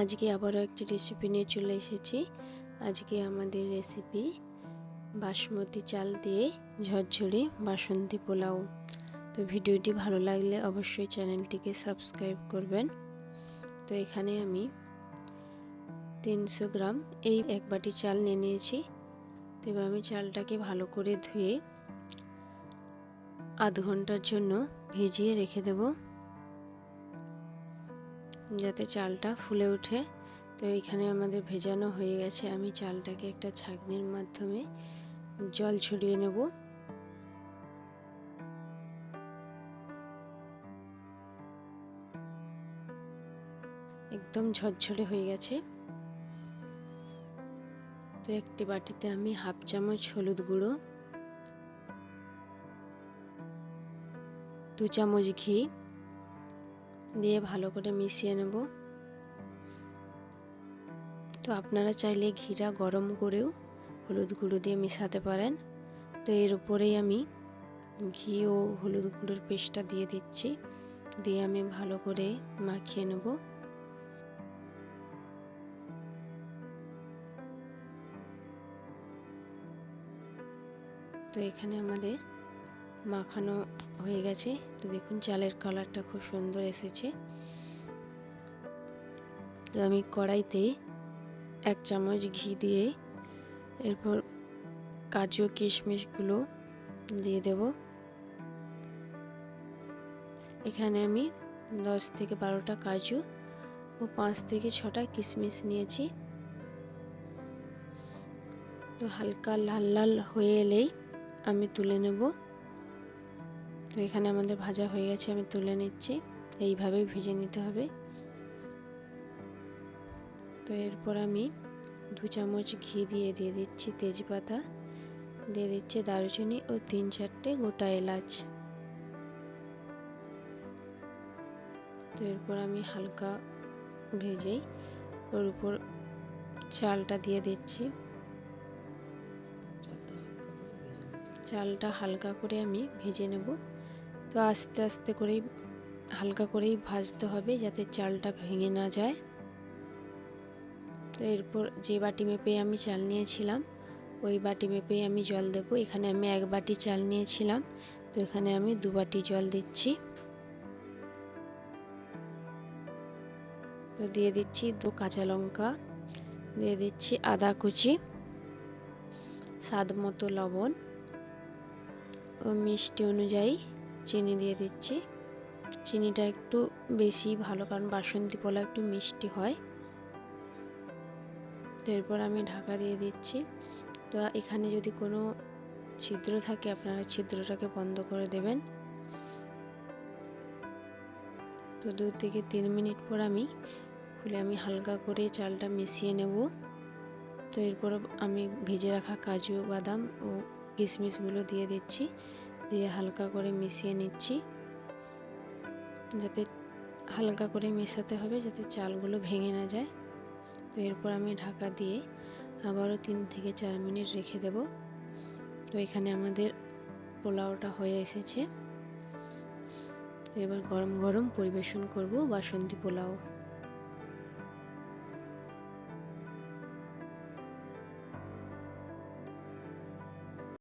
আজকে আবারও একটি রেসিপি নিয়ে চলে এসেছি। আজকে আমাদের রেসিপি বাসমতি চাল দিয়ে ঝরঝরে বাসন্তী পোলাও। তো ভিডিওটি ভালো লাগলে অবশ্যই চ্যানেলটিকে সাবস্ক্রাইব করবেন। তো এখানে আমি তিনশো গ্রাম এই এক বাটি চাল নিয়ে নিয়েছি। তো এবার আমি চালটাকে ভালো করে ধুয়ে আধ ঘণ্টার জন্য ভিজিয়ে রেখে দেবো। যাতে চালটা ফুলে ওঠে। তো এখানে আমাদের ভেজানো হয়ে গেছে। আমি চালটাকে একটা ছাঁকনির মাধ্যমে জল ছড়িয়ে নেব। একদম ঝরঝরে হয়ে গেছে। তো একটি বাটিতে আমি হাফ চামচ হলুদ গুঁড়ো, দু চামচ ঘি দিয়ে ভালো করে মিশিয়ে নেব। তো আপনারা চাইলে ঘিরা গরম করেও হলুদ গুঁড়ো দিয়ে মেশাতে পারেন। তো এর উপরেই আমি ঘি ও হলুদ গুঁড়োর পেস্টটা দিয়ে দিচ্ছি। দিয়ে আমি ভালো করে মাখিয়ে নেব। তো এখানে আমাদের মাখানো হয়ে গেছে। তো দেখুন, চালের কালারটা খুব সুন্দর এসেছে। তো আমি কড়াইতে এক চামচ ঘি দিয়ে এরপর কাজু কিশমিশগুলো দিয়ে দেব। এখানে আমি দশ থেকে বারোটা কাজু ও পাঁচ থেকে ছটা কিশমিশ নিয়েছি। তো হালকা লাল লাল হয়ে এলেই আমি তুলে নেব। তো এখানে আমাদের ভাজা হয়ে গেছে, আমি তুলে নিচ্ছি। এইভাবেই ভেজে নিতে হবে। তো এরপর আমি দু চামচ ঘি দিয়ে দিয়ে দিচ্ছি তেজপাতা, দিয়ে দিচ্ছি দারুচিনি ও তিন চারটে গোটা এলাচ। তো এরপর আমি হালকা ভেজেই ওর উপর চালটা দিয়ে দিচ্ছি। চালটা হালকা করে আমি ভেজে নেব। তো আস্তে আস্তে করেই, হালকা করেই ভাজতে হবে যাতে চালটা ভেঙে না যায়। তো এরপর যে বাটি মেপে আমি চাল নিয়েছিলাম, ওই বাটি মেপেই আমি জল দেব। এখানে আমি এক বাটি চাল নিয়েছিলাম, তো এখানে আমি দু বাটি জল দিচ্ছি। তো দিয়ে দিচ্ছি দু কাঁচা লঙ্কা, দিয়ে দিচ্ছি আদা কুচি, স্বাদ মতো লবণ ও মিষ্টি অনুযায়ী চিনি দিয়ে দিচ্ছি। চিনিটা একটু বেশি ভালো, কারণ বাসন্তী পোলা একটু মিষ্টি হয়। তো এরপর আমি ঢাকা দিয়ে দিচ্ছি। তো এখানে যদি কোনো ছিদ্র থাকে, আপনারা ছিদ্রটাকে বন্ধ করে দেবেন। তো দু থেকে তিন মিনিট পর আমি খুলে আমি হালকা করে চালটা মিশিয়ে নেব। তো এরপর আমি ভেজে রাখা কাজু, বাদাম ও কিশমিশগুলো দিয়ে দিচ্ছি। দিয়ে হালকা করে মিশিয়ে নিচ্ছি। যাতে হালকা করে মেশাতে হবে, যাতে চালগুলো ভেঙে না যায়। তো এরপর আমি ঢাকা দিয়ে আবারও তিন থেকে চার মিনিট রেখে দেব। তো এখানে আমাদের পোলাওটা হয়ে এসেছে। তো এবার গরম গরম পরিবেশন করব বাসন্তী পোলাও।